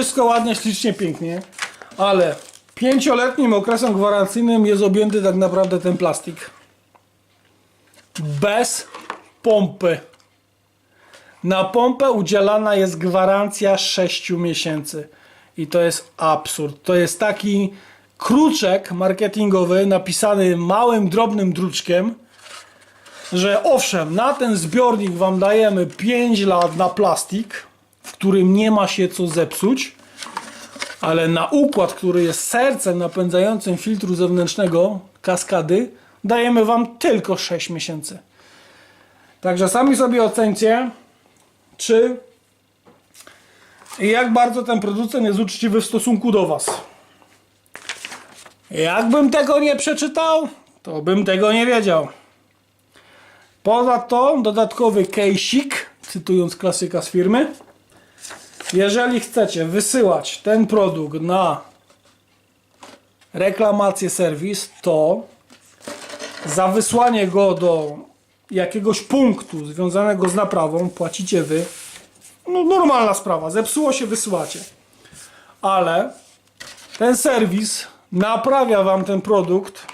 wszystko ładnie, ślicznie, pięknie, ale pięcioletnim okresem gwarancyjnym jest objęty tak naprawdę ten plastik. Bez pompy. Na pompę udzielana jest gwarancja 6 miesięcy. I to jest absurd. To jest taki kruczek marketingowy napisany małym, drobnym druczkiem, że owszem, na ten zbiornik Wam dajemy 5 lat na plastik, w którym nie ma się co zepsuć, ale na układ, który jest sercem napędzającym filtru zewnętrznego kaskady, dajemy Wam tylko 6 miesięcy. Także sami sobie ocencie, czy i jak bardzo ten producent jest uczciwy w stosunku do Was. Jakbym tego nie przeczytał, to bym tego nie wiedział. Poza to dodatkowy kejsik, cytując klasyka z firmy. Jeżeli chcecie wysyłać ten produkt na reklamację serwis, to za wysłanie go do jakiegoś punktu związanego z naprawą płacicie wy. No normalna sprawa, zepsuło się, wysyłacie. Ale ten serwis naprawia wam ten produkt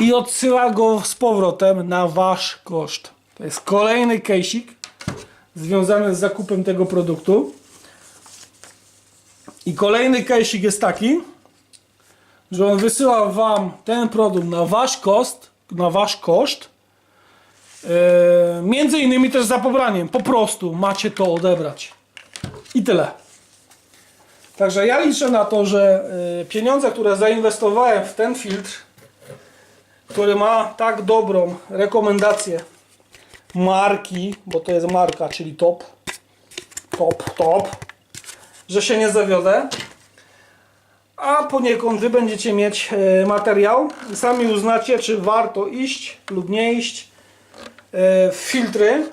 i odsyła go z powrotem na wasz koszt. To jest kolejny case'ik związany z zakupem tego produktu. I kolejny case'ik jest taki, że on wysyła wam ten produkt na wasz koszt, na wasz koszt. Yy, między innymi też za pobraniem. Po prostu macie to odebrać. I tyle. Także ja liczę na to, że yy, pieniądze, które zainwestowałem w ten filtr, który ma tak dobrą rekomendację marki, bo to jest marka, czyli top, top, top, że się nie zawiodę. A poniekąd wy będziecie mieć e, materiał sami uznacie, czy warto iść lub nie iść e, w filtry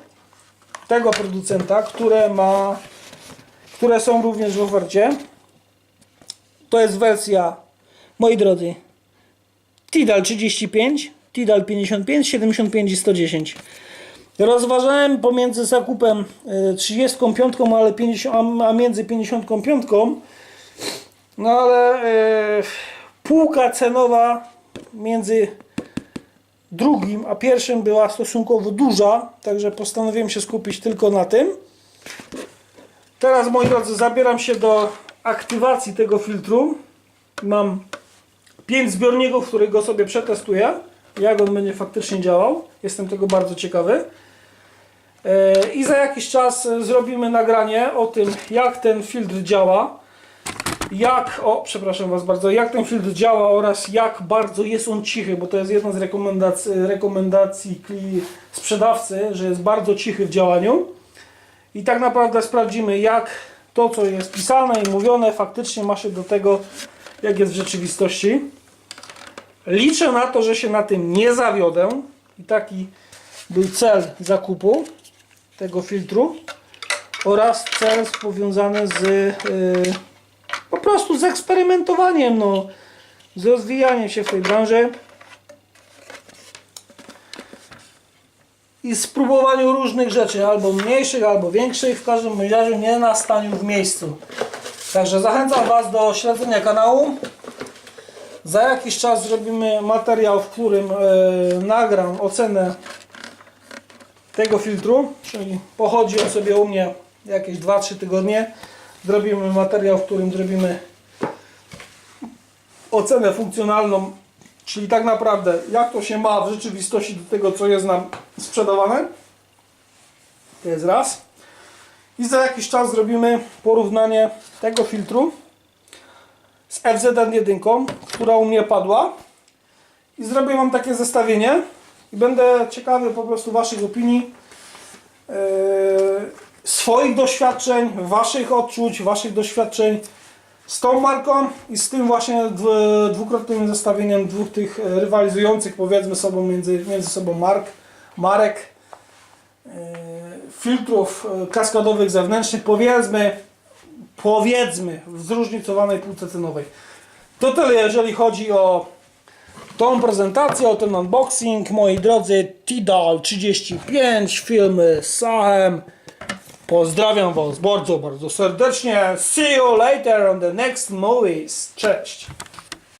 tego producenta, które ma, które są również w ofercie. To jest wersja, moi drodzy, Tidal 35, Tidal 55, 75 i 110. Rozważałem pomiędzy zakupem e, 35, ale 50, a- a między 55 no ale e, półka cenowa między drugim a pierwszym była stosunkowo duża, także postanowiłem się skupić tylko na tym. Teraz moi drodzy zabieram się do aktywacji tego filtru. Mam 5 zbiorników, których go sobie przetestuję. Jak on będzie faktycznie działał. Jestem tego bardzo ciekawy. E, I za jakiś czas e, zrobimy nagranie o tym, jak ten filtr działa jak, o przepraszam Was bardzo, jak ten filtr działa oraz jak bardzo jest on cichy, bo to jest jedna z rekomendacji, rekomendacji sprzedawcy, że jest bardzo cichy w działaniu. I tak naprawdę sprawdzimy, jak to, co jest pisane i mówione, faktycznie ma się do tego, jak jest w rzeczywistości. Liczę na to, że się na tym nie zawiodę. I taki był cel zakupu tego filtru oraz cel powiązany z yy, po prostu z eksperymentowaniem, no, z rozwijaniem się w tej branży i spróbowaniu różnych rzeczy, albo mniejszych, albo większych, w każdym razie nie na staniu w miejscu. Także zachęcam Was do śledzenia kanału. Za jakiś czas zrobimy materiał, w którym e, nagram ocenę tego filtru, czyli pochodzi on sobie u mnie jakieś 2-3 tygodnie. Zrobimy materiał, w którym zrobimy ocenę funkcjonalną, czyli tak naprawdę jak to się ma w rzeczywistości do tego, co jest nam sprzedawane. To jest raz. I za jakiś czas zrobimy porównanie tego filtru z FZN1, która u mnie padła. I zrobię Wam takie zestawienie. I będę ciekawy po prostu Waszych opinii. Yy, swoich doświadczeń, waszych odczuć, waszych doświadczeń z tą marką i z tym właśnie dwu- dwukrotnym zestawieniem dwóch tych e, rywalizujących powiedzmy sobą między, między sobą mark, marek e, filtrów kaskadowych zewnętrznych powiedzmy powiedzmy w zróżnicowanej półce cenowej. To tyle jeżeli chodzi o tą prezentację, ten unboxing. Moi drodzy, Tidal 35, filmy z Sahem. Pozdrawiam Was bardzo, bardzo serdecznie. See you later on the next movies. Cześć.